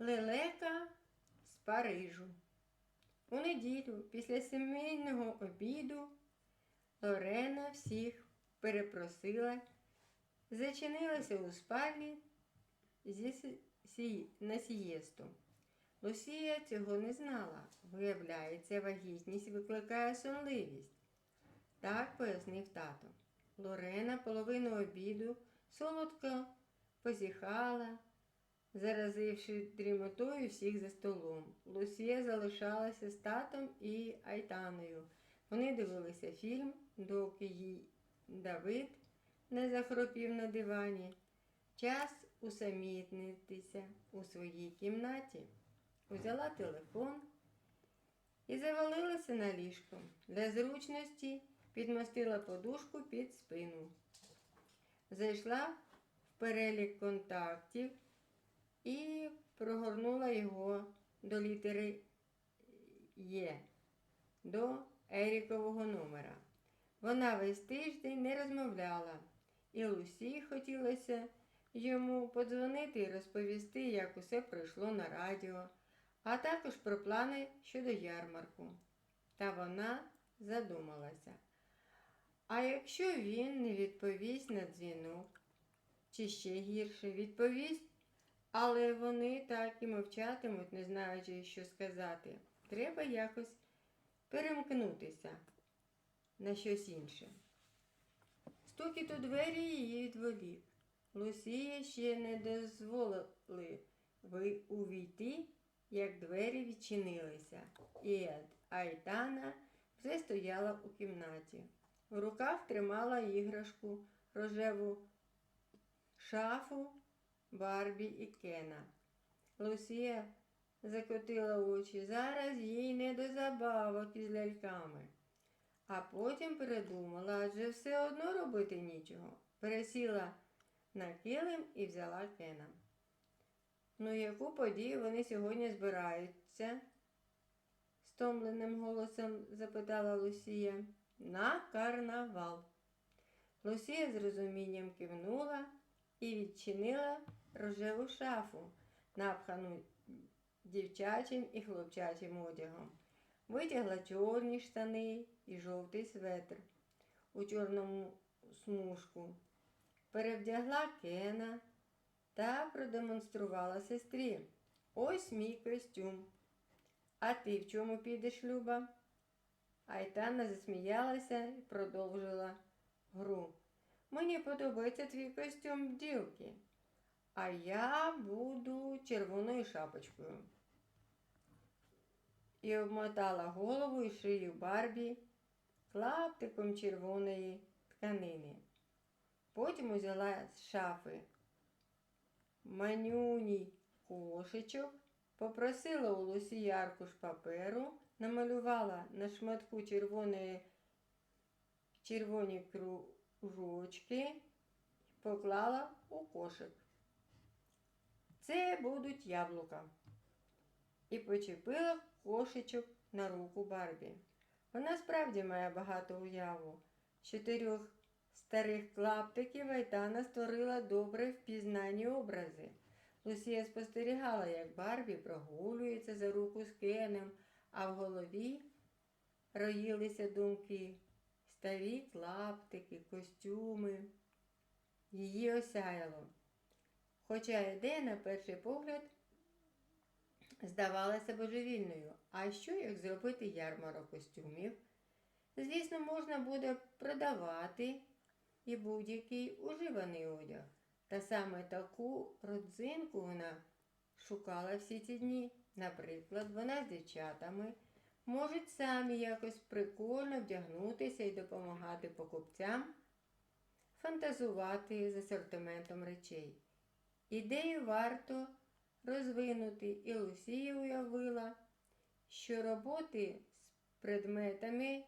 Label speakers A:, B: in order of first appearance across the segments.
A: Лелека з Парижу. У неділю після сімейного обіду Лорена всіх перепросила, зачинилася у спальні зі на сієсту. Лусія цього не знала. Виявляється, вагітність викликає сонливість. Так пояснив тато. Лорена половину обіду солодко позіхала, заразивши дрімотою всіх за столом. Лусія залишалася з татом і Айтаною. Вони дивилися фільм, доки їй Давид не захропів на дивані. Час усамітнитися у своїй кімнаті. Узяла телефон і завалилася на ліжко. Для зручності підмостила подушку під спину. Зайшла в перелік контактів і прогорнула його до літери Є, до Ерікового номера. Вона весь тиждень не розмовляла, і Лусі хотілося йому подзвонити і розповісти, як усе пройшло на радіо, а також про плани щодо ярмарку. Та вона задумалася. А якщо він не відповість на дзвінок, чи ще гірше відповість, але вони так і мовчатимуть, не знаючи, що сказати. Треба якось перемкнутися на щось інше. Стукіт у двері її відволік. Лусія ще не дозволили увійти, як двері відчинилися, і Айтана вже стояла у кімнаті. В руках тримала іграшку рожеву шафу Барбі і Кена. Лусія закотила очі. Зараз їй не до забавок із ляльками. А потім передумала, адже все одно робити нічого. Пересіла на килим і взяла Кена. Ну, яку подію вони сьогодні збираються? стомленим голосом запитала Лусія. На карнавал. Лусія з розумінням кивнула і відчинила рожеву шафу, напхану дівчачим і хлопчачим одягом. Витягла чорні штани і жовтий светр у чорному смужку, перевдягла Кена та продемонструвала сестрі. Ось мій костюм. А ти в чому підеш, Люба? Айтана засміялася і продовжила гру. Мені подобається твій костюм бділки, а я буду червоною шапочкою. І обмотала голову і шию Барбі клаптиком червоної тканини. Потім узяла з шафи манюній кошечок, попросила у Лусі аркуш паперу, намалювала на шматку червоної червоні кружочки, поклала у кошик. Це будуть яблука. І почепила кошечок на руку Барбі. Вона справді має багато уяву. З чотирьох старих клаптиків Айтана створила добре впізнані образи. Лусія спостерігала, як Барбі прогулюється за руку з Кеном, а в голові роїлися думки. Старі клаптики, костюми. Її осяяло. Хоча ідея, на перший погляд, здавалася божевільною. А що як зробити ярмарок костюмів? Звісно, можна буде продавати і будь-який уживаний одяг. Та саме таку родзинку вона шукала всі ці дні. Наприклад, вона з дівчатами можуть самі якось прикольно вдягнутися і допомагати покупцям фантазувати з асортиментом речей. Ідею варто розвинути, і Лусія уявила, що роботи з предметами,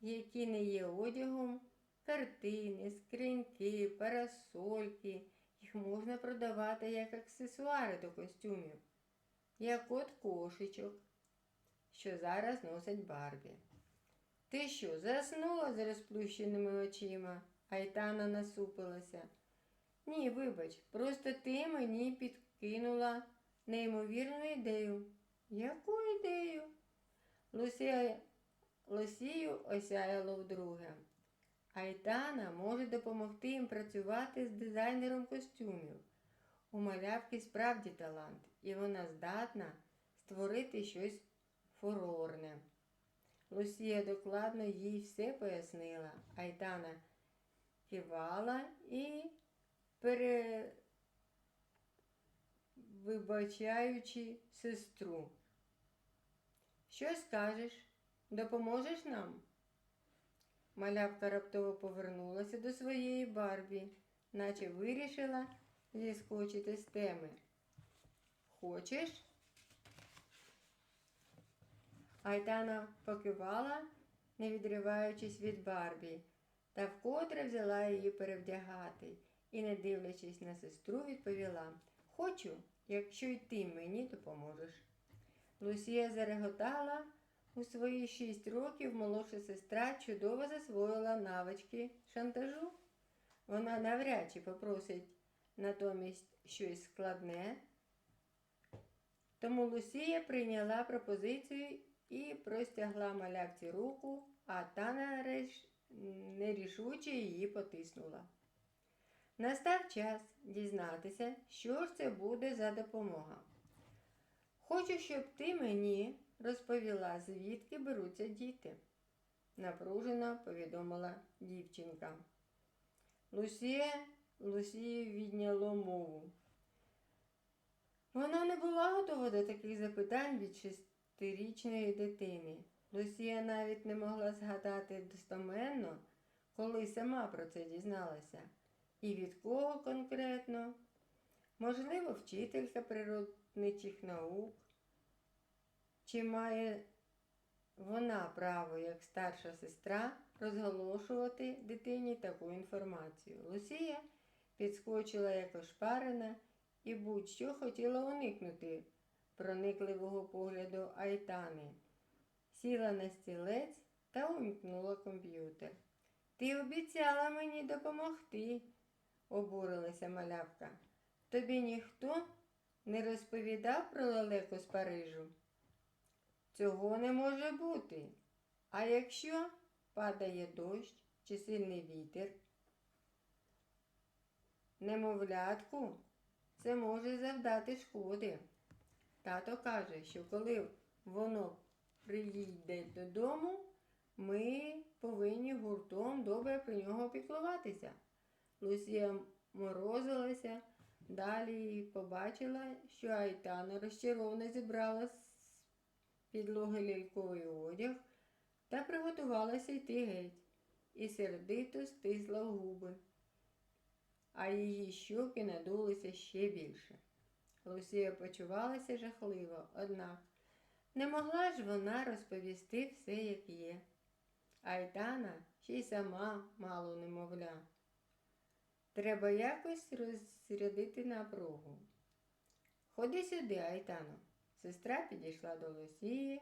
A: які не є одягом, картини, скриньки, парасольки, їх можна продавати як аксесуари до костюмів, як от кошечок, що зараз носить Барбі. Ти що, заснула з розплющеними очима? Айтана насупилася. Ні, вибач, просто ти мені підкинула неймовірну ідею. Яку ідею? Лусія, Лусію осяяло вдруге. Айтана може допомогти їм працювати з дизайнером костюмів. У малявки справді талант, і вона здатна створити щось фурорне. Лусія докладно їй все пояснила. Айтана кивала і, перевибачаючи сестру. Що скажеш? Допоможеш нам? Малявка раптово повернулася до своєї Барбі, наче вирішила зіскочити з теми. Хочеш? Айтана покивала, не відриваючись від Барбі, та вкотре взяла її перевдягати і, не дивлячись на сестру, відповіла Хочу, якщо й ти мені допоможеш. Лусія зареготала. У свої шість років молодша сестра чудово засвоїла навички шантажу. Вона навряд чи попросить натомість щось складне. Тому Лусія прийняла пропозицію і простягла малявці руку, а та нареш... нерішуче її потиснула. Настав час дізнатися, що ж це буде за допомога. Хочу, щоб ти мені розповіла, звідки беруться діти, напружено повідомила дівчинка. Лусія Лусію відняло мову. Вона не була готова до таких запитань від шестирічної дитини. Лусія навіть не могла згадати достоменно, коли сама про це дізналася. І від кого конкретно? Можливо, вчителька природничих наук. Чи має вона право, як старша сестра, розголошувати дитині таку інформацію? Лусія підскочила як ошпарена і будь-що хотіла уникнути проникливого погляду Айтани. Сіла на стілець та умкнула комп'ютер. Ти обіцяла мені допомогти, обурилася малявка. Тобі ніхто не розповідав про лелеку з Парижу? Цього не може бути. А якщо падає дощ чи сильний вітер, немовлятку це може завдати шкоди. Тато каже, що коли воно приїде додому, ми повинні гуртом добре про нього піклуватися. Лусія морозилася, далі побачила, що Айтана розчаровано зібрала з підлоги ляльковий одяг та приготувалася йти геть і сердито стисла губи, а її щоки надулися ще більше. Лусія почувалася жахливо, однак не могла ж вона розповісти все, як є. Айтана ще й сама мало немовля. Треба якось розрядити напругу. Ходи сюди, Айтано. Сестра підійшла до Лусії,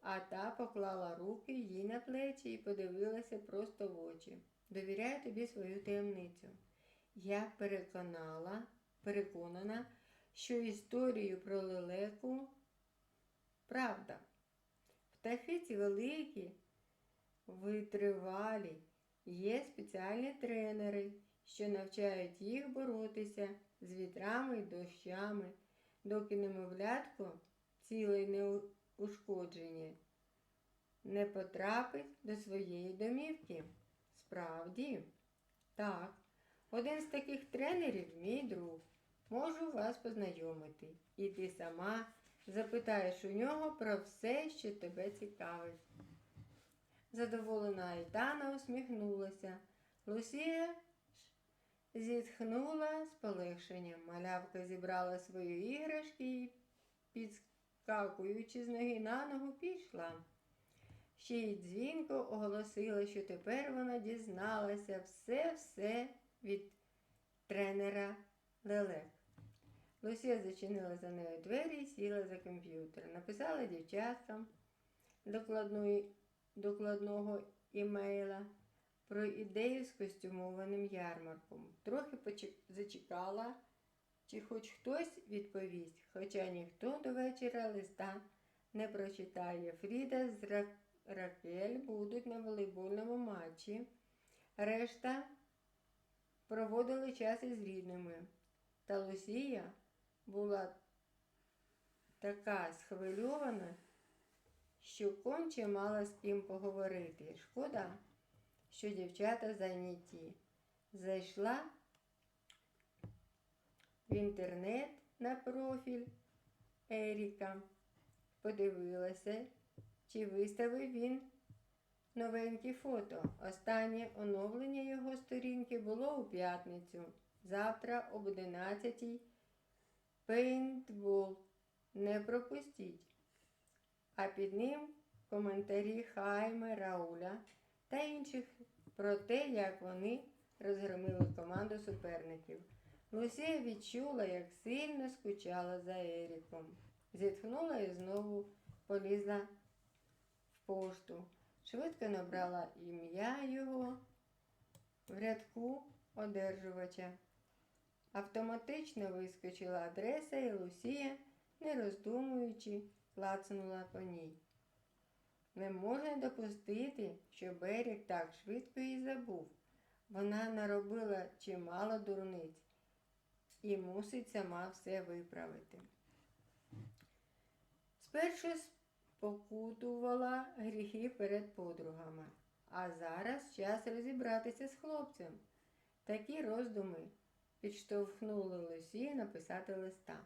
A: а та поклала руки їй на плечі і подивилася просто в очі. Довіряю тобі свою таємницю. Я переконала, переконана, що історію про лелеку правда. Птахи великі, витривалі, є спеціальні тренери, що навчають їх боротися з вітрами й дощами, доки немовлятко ціле й неушкоджене не потрапить до своєї домівки. Справді, так, один з таких тренерів мій друг. Можу вас познайомити. І ти сама запитаєш у нього про все, що тебе цікавить. Задоволена Айтана усміхнулася. Лусія зітхнула з полегшенням. Малявка зібрала свої іграшки і, підскакуючи з ноги на ногу, пішла. Ще й дзвінко оголосила, що тепер вона дізналася все-все від тренера Лелек. Лусія зачинила за нею двері і сіла за комп'ютер. Написала дівчаткам докладної, докладного імейла про ідею з костюмованим ярмарком. Трохи зачекала, чи хоч хтось відповість, хоча ніхто до вечора листа не прочитає. Фріда з Ра... Ракель будуть на волейбольному матчі. Решта проводили час із рідними. Та Лусія була така схвильована, що конче мала з ким поговорити. Шкода, що дівчата зайняті. Зайшла в інтернет на профіль Еріка, подивилася, чи виставив він новенькі фото. Останнє оновлення його сторінки було у п'ятницю. Завтра об 11 пейнтбол. Не пропустіть. А під ним коментарі Хайме, Рауля та інших про те, як вони розгромили команду суперників. Лусія відчула, як сильно скучала за Еріком. Зітхнула і знову полізла в пошту. Швидко набрала ім'я його в рядку одержувача. Автоматично вискочила адреса і Лусія, не роздумуючи, клацнула по ній. Не можна допустити, що Берег так швидко її забув. Вона наробила чимало дурниць і мусить сама все виправити. Спершу спокутувала гріхи перед подругами, а зараз час розібратися з хлопцем. Такі роздуми підштовхнули Лусі написати листа.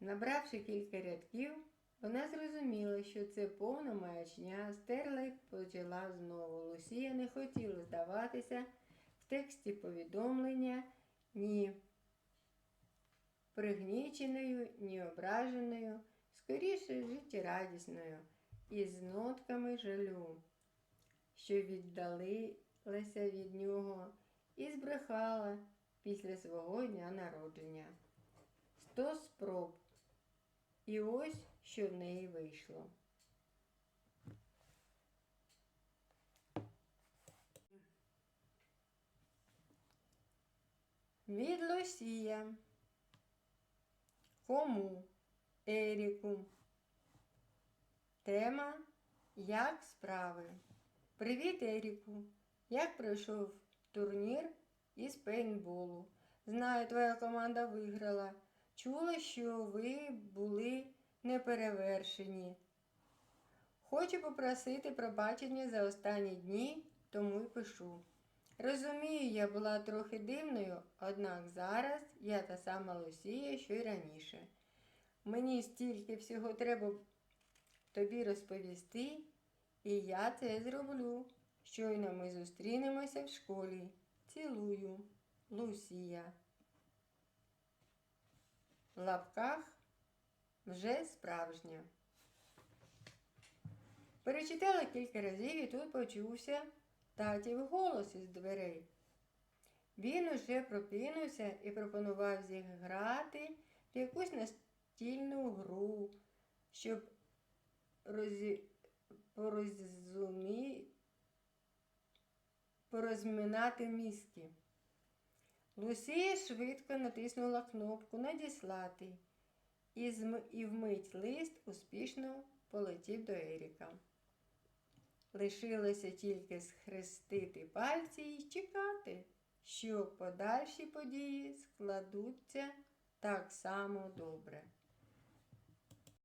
A: Набравши кілька рядків, вона зрозуміла, що це повна маячня, стерла почала знову. Лусія не хотіла здаватися в тексті повідомлення ні пригніченою, ні ображеною, скоріше життєрадісною, із нотками жалю, що віддалилася від нього і збрехала після свого дня народження. Сто спроб. І ось що в неї вийшло. Від Лосія. Кому? Еріку. Тема Як справи? Привіт, Еріку. Як пройшов турнір із пейнтболу? Знаю, твоя команда виграла. Чула, що ви були неперевершені. Хочу попросити пробачення за останні дні, тому й пишу. Розумію, я була трохи дивною, однак зараз я та сама Лусія, що й раніше. Мені стільки всього треба тобі розповісти, і я це зроблю. Щойно ми зустрінемося в школі. Цілую, Лусія. В лапках вже справжня. Перечитала кілька разів і тут почувся татів голос із дверей. Він уже прокинувся і пропонував зіграти в якусь настільну гру, щоб розі... порозумі... порозминати мізки. Лусія швидко натиснула кнопку Надіслати і, вмить лист успішно полетів до Еріка. Лишилося тільки схрестити пальці і чекати, що подальші події складуться так само добре.